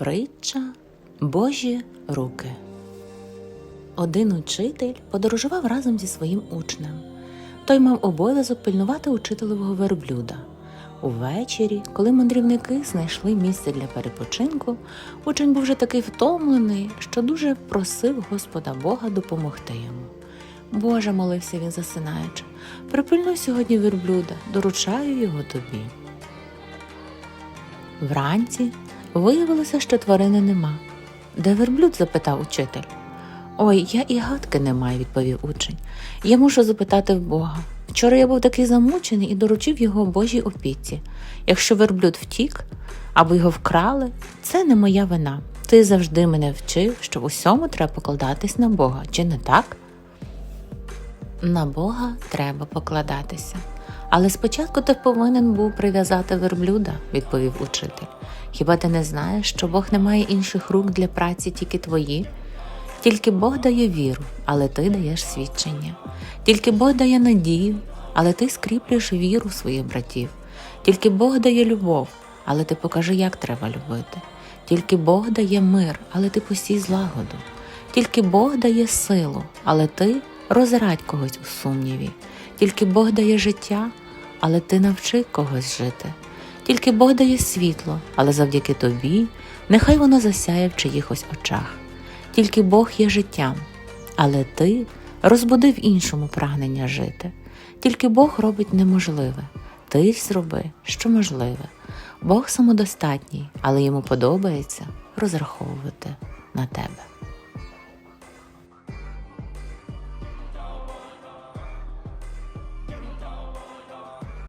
Притча Божі руки. Один учитель подорожував разом зі своїм учнем. Той мав обов'язок пильнувати учителевого верблюда. Увечері, коли мандрівники знайшли місце для перепочинку, учень був вже такий втомлений, що дуже просив Господа Бога допомогти йому. Боже, молився він засинаючи, припильнуй сьогодні верблюда, доручаю його тобі. Вранці виявилося, що тварини нема. Де верблюд? запитав учитель. Ой, я і гадки не маю, відповів учень. Я мушу запитати в Бога. Вчора я був такий замучений і доручив його Божій опіці. Якщо верблюд втік або його вкрали, це не моя вина. Ти завжди мене вчив, що в усьому треба покладатись на Бога, чи не так? На Бога треба покладатися. Але спочатку ти повинен був прив'язати верблюда, відповів учитель. Хіба ти не знаєш, що Бог не має інших рук для праці, тільки твої? Тільки Бог дає віру, але ти даєш свідчення. Тільки Бог дає надію, але ти скріплюєш віру своїх братів. Тільки Бог дає любов, але ти покажи, як треба любити. Тільки Бог дає мир, але ти посій злагоду. Тільки Бог дає силу, але ти розрадь когось у сумніві. Тільки Бог дає життя, але ти навчи когось жити. Тільки Бог дає світло, але завдяки тобі нехай воно засяє в чиїхось очах. Тільки Бог є життям, але ти розбуди в іншому прагнення жити. Тільки Бог робить неможливе, ти зроби, що можливе. Бог самодостатній, але йому подобається розраховувати на тебе.